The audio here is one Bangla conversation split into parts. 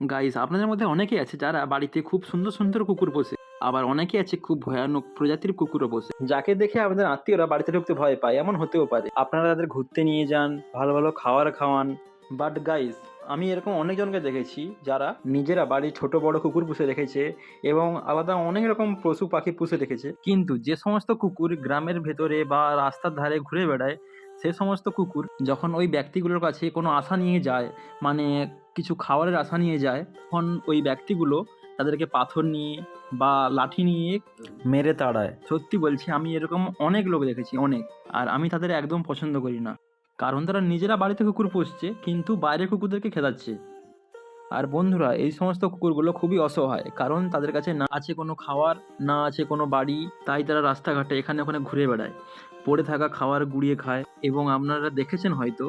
গাইস আপনাদের মধ্যে অনেকেই আছে যারা বাড়িতে খুব সুন্দর সুন্দর কুকুর পোষে, আবার অনেকেই আছে খুব ভয়ানক প্রজাতির কুকুরও পোষে। যাকে দেখে আমাদের আত্মীয়রা বাড়িতে ঢুকতে ভয় পায়, এমন হতেও পারে। আপনারা তাদের ঘুরতে নিয়ে যান, ভালো ভালো খাওয়ার খাওয়ান। বাট গাইস আমি এরকম অনেকজনকে দেখেছি যারা নিজেরা বাড়ি ছোট বড় কুকুর পুষে রেখেছে এবং আলাদা অনেক রকম পশু পাখি পুষে রেখেছে। কিন্তু যে সমস্ত কুকুর গ্রামের ভেতরে বা রাস্তার ধারে ঘুরে বেড়ায় সে সমস্ত কুকুর যখন ওই ব্যক্তিগুলোর কাছে কোনো আশা নিয়ে যায় মানে কিছু খাবারের আশা নিয়ে যায়, তখন ওই ব্যক্তিগুলো তাদেরকে পাথর নিয়ে বা লাঠি নিয়ে মেরে তাড়ায়। সত্যি বলছি, আমি এরকম অনেক লোক দেখেছি, অনেক। আর আমি তাদের একদম পছন্দ করি না। কারণ তারা নিজেরা বাড়িতে কুকুর পুষছে, কিন্তু বাইরে কুকুরদেরকে খেদাচ্ছে। আর বন্ধুরা, এই সমস্ত কুকুরগুলো খুবই অসহায়, কারণ তাদের কাছে না আছে কোনো খাওয়ার, না আছে কোনো বাড়ি, তাই তারা রাস্তাঘাটে এখানে ওখানে ঘুরে বেড়ায়। পড়ে থাকা খাওয়ার গুড়িয়ে খায় এবং আপনারা দেখেছেন হয়তো,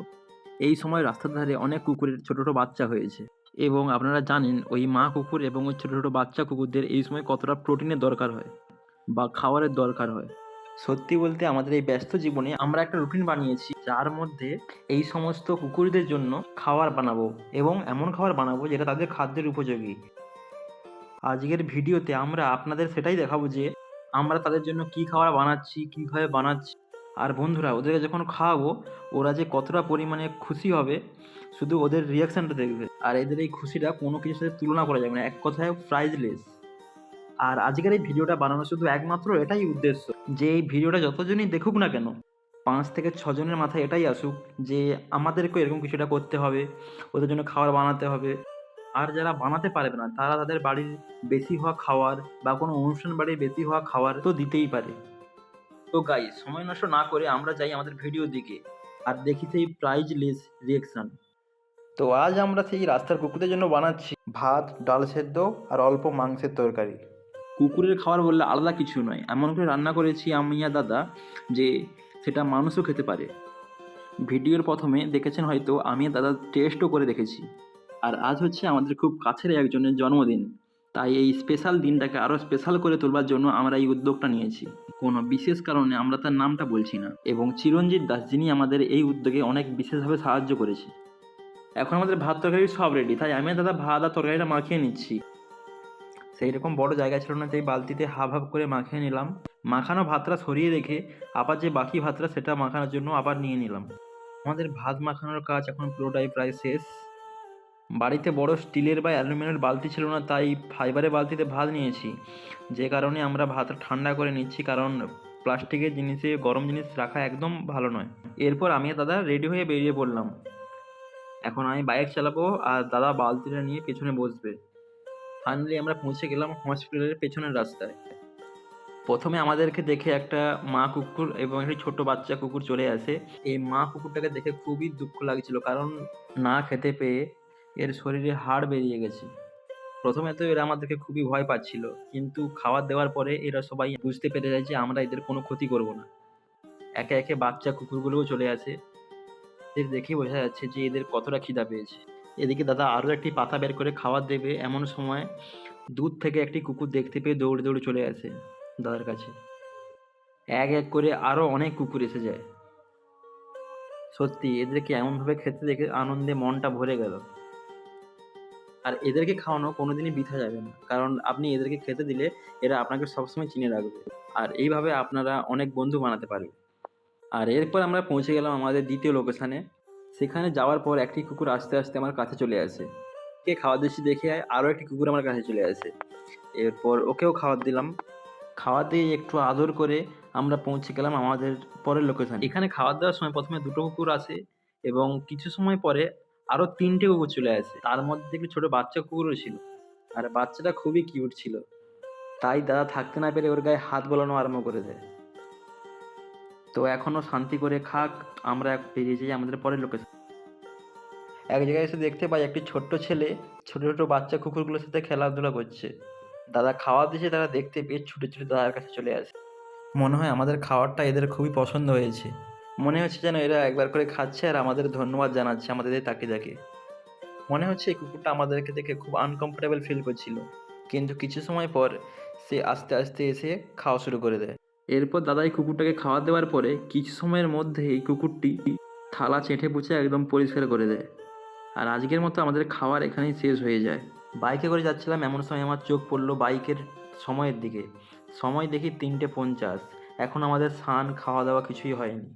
এই সময় রাস্তার ধারে অনেক কুকুরের ছোট ছোট বাচ্চা হয়েছে। এবং আপনারা জানেন, ওই মা কুকুর এবং ওই ছোটো ছোটো বাচ্চা কুকুরদের এই সময় কতটা প্রোটিনের দরকার হয়, বা খাবারের দরকার হয়। সত্যি বলতে আমাদের এই ব্যস্ত জীবনে আমরা একটা রুটিন বানিয়েছি, যার মধ্যে এই সমস্ত কুকুরদের জন্য খাবার বানাবো এবং এমন খাবার বানাবো যেটা তাদের খাদ্যের উপযোগী। আজকের ভিডিওতে আমরা আপনাদের সেটাই দেখাবো যে আমরা তাদের জন্য কি খাবার বানাচ্ছি, কীভাবে বানাচ্ছি। আর বন্ধুরা, ওদেরকে যখন খাওয়াবো, ওরা যে কতটা পরিমাণে খুশি হবে, শুধু ওদের রিয়াকশানটা দেখবে। আর এদের এই খুশিটা কোনো কিছুর সাথে তুলনা করা যাবে না, এক কথায় প্রাইজলেস আর আজকের এই ভিডিওটা বানানো শুধু একমাত্র এটাই উদ্দেশ্য, যে এই ভিডিওটা যতজনই দেখুক না কেন, পাঁচ থেকে ছজনের মাথায় এটাই আসুক যে আমাদেরকেও এরকম কিছুটা করতে হবে, ওদের জন্য খাবার বানাতে হবে। আর যারা বানাতে পারবে না, তারা তাদের বাড়ির বেশি হওয়া খাওয়ার বা কোনো অনুষ্ঠান বাড়ির বেশি হওয়া খাওয়ার তো দিতেই পারে। তো গাই সময় নষ্ট না করে আমরা যাই আমাদের ভিডিও দিকে, আর দেখি সেই প্রাইজলেস রিয়েকশন তো আজ আমরা সেই রাস্তার কুকুরদের জন্য বানাচ্ছি ভাত, ডাল সেদ্ধ আর অল্প মাংসের তরকারি। কুকুরের খাবার বললে আলাদা কিছু নয়। এমন করে রান্না করেছি আমি আর দাদা যে সেটা মানুষও খেতে পারে। ভিডিওর প্রথমে দেখেছেন হয়তো আমি দাদা টেস্টও করে দেখেছি। আর আজ হচ্ছে আমাদের খুব কাছের একজনের জন্মদিন। তাই এই স্পেশাল দিনটাকে আরও স্পেশাল করে তোলবার জন্য আমরা এই উদ্যোগটা নিয়েছি। কোনো বিশেষ কারণে আমরা তার নামটা বলছি না। এবং চিরঞ্জিত দাস যিনি আমাদের এই উদ্যোগে অনেক বিশেষভাবে সাহায্য করেছে। এখন আমাদের ভাত তরকারি সব রেডি তাই আমি দাদা ভাত আর তরকারিটা মাখিয়ে নিচ্ছি। সেই রকম বড় জায়গা ছিল না তাই বালতিতে হাফ হাফ করে মাখিয়ে নিলাম। মাখানো ভাতটা সরিয়ে রেখে আবার যে বাকি ভাতটা, সেটা মাখানোর জন্য আবার নিয়ে নিলাম। আমাদের ভাত মাখানোর কাজ এখন পুরোটাই প্রায় শেষ। বাড়িতে বড় স্টিলের বা অ্যালুমিনিয়ামের বালতি ছিল না, তাই ফাইবারের বালতিতে ভাত নিয়েছি। যে কারণে আমরা ভাতটা ঠান্ডা করে নিচ্ছি, কারণ প্লাস্টিকের জিনিসে, গরম জিনিস রাখা একদম ভালো নয়। এরপর আমি দাদা রেডি হয়ে বেরিয়ে পড়লাম। এখন আমি বাইক চালাবো আর দাদা বালতিটা নিয়ে পেছনে বসবে। ফাইনালি আমরা পৌঁছে গেলাম হসপিটালের পেছনের রাস্তায়। প্রথমে আমাদেরকে দেখে একটা মা কুকুর এবং একটি ছোট বাচ্চা কুকুর চলে আসে। এই মা কুকুরটাকে দেখে খুবই দুঃখ লাগছিল কারণ না খেতে পেয়ে এর শরীরে হাড় বেরিয়ে গেছে। প্রথমে তো এরা আমাদেরকে খুবই ভয় পাচ্ছিল, কিন্তু খাবার দেওয়ার পরে এরা সবাই বুঝতে পেরে যায় যে আমরা এদের কোনো ক্ষতি করব না। একে একে বাচ্চা কুকুরগুলোও চলে আসে। এদের দেখেই বোঝা যাচ্ছে যে এদের কতটা খিদা পেয়েছে। এদিকে দাদা আরও একটি পাতা বের করে খাবার দেবে। এমন সময় দূর থেকে একটি কুকুর দেখতে পেয়ে দৌড়ে দৌড়ে চলে আসে দাদার কাছে। এক এক করে আরও অনেক কুকুর এসে যায়। সত্যি, এদেরকে এমনভাবে খেতে দেখে আনন্দে মনটা ভরে গেল। আর এদেরকে খাওয়ানো কোনোদিনই বৃথা যাবে না। কারণ আপনি এদেরকে খেতে দিলে এরা আপনাকে সবসময় চিনে রাখবে। আর এইভাবে আপনারা অনেক বন্ধু বানাতে পারবে। আর এরপর আমরা পৌঁছে গেলাম আমাদের দ্বিতীয় লোকেশানে। সেখানে যাওয়ার পর একটি কুকুর আস্তে আস্তে আমার কাছে চলে আসে। কে খাওয়া দিচ্ছি দেখে আরও একটি কুকুর আমার কাছে চলে আসে। এরপর ওকেও খাবার দিলাম। খাওয়া দিয়ে একটু আদর করে আমরা পৌঁছে গেলাম আমাদের পরের লোকেশান এখানে খাবার দেওয়ার সময় প্রথমে দুটো কুকুর আসে এবং কিছু সময় পরে আরও তিনটে কুকুর চলে আসে। তার মধ্যে একটি ছোটো বাচ্চা কুকুরও ছিল আর বাচ্চাটা খুবই কিউট ছিল। তাই দাদা থাকতে না পেরে ওর গায়ে হাত বোলানো আরম্ভ করে দেয়। তো এখনও শান্তি করে খাক, আমরা বেরিয়ে যাই আমাদের পরের লোকেশন এক জায়গায় এসে দেখতে পাই একটি ছোট্ট ছেলে ছোট ছোট বাচ্চা কুকুরগুলোর সাথে খেলাধুলা করছে। দাদা খাওয়া দিয়েছে, তারা দেখতে পেয়ে ছুটে ছুটে দাদার কাছে চলে আসে। মনে হয় আমাদের খাওয়ারটা এদের খুবই পছন্দ হয়েছে। মনে হচ্ছে যেন এরা একবার করে খাচ্ছে আর আমাদের ধন্যবাদ জানাচ্ছে আমাদের তাকে দেখে মনে হচ্ছে এই কুকুরটা আমাদেরকে দেখে খুব আনকমফোর্টেবল ফিল করছিল। কিন্তু কিছু সময় পর সে আস্তে আস্তে এসে খাওয়া শুরু করে দেয়। এরপর দাদা এই কুকুরটাকে খাওয়া দেওয়ার পরে কিছু সময়ের মধ্যে এই কুকুরটি থালা চেটে পুছে একদম পরিষ্কার করে দেয়। আর আজকের মতো আমাদের খাবার এখানেই শেষ হয়ে যায়। বাইকে করে যাচ্ছিলাম, এমন সময় আমার চোখ পড়ল বাইকের সময়ের দিকে। সময় দেখি তিনটে পঞ্চাশ। এখন আমাদের স্নান খাওয়া দাওয়া কিছুই হয়নি।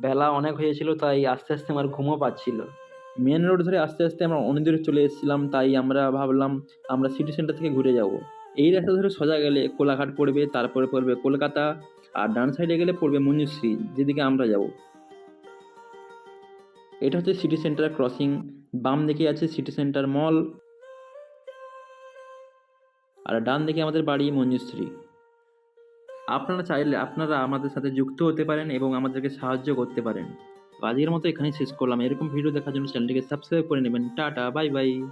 বেলা অনেক হয়েছিল, তাই আস্তে আস্তে আমার ঘুমও পাচ্ছিল। মেন রোড ধরে আস্তে আস্তে আমরা অনেক দূরে চলে এসেছিলাম, তাই আমরা ভাবলাম আমরা সিটি সেন্টার থেকে ঘুরে যাব। এই রাস্তা ধরে সোজা গেলে কোলাঘাট পড়বে, তারপরে পড়বে কলকাতা, আর ডান সাইডে গেলে পড়বে মঞ্জুশ্রী যেদিকে আমরা যাব। এটা হচ্ছে সিটি সেন্টার ক্রসিং বাম দিকে আছে সিটি সেন্টার মল আর ডান দিকে আমাদের বাড়ি মঞ্জুশ্রী। আপনারা চাইলে আপনারা আমাদের সাথে যুক্ত হতে পারেন এবং আমাদেরকে সাহায্য করতে পারেন। আজকের মতো এখানেই শেষ করলাম। এরকম ভিডিও দেখার জন্য চ্যানেলটিকে সাবস্ক্রাইব করে নেবেন। Tata bye bye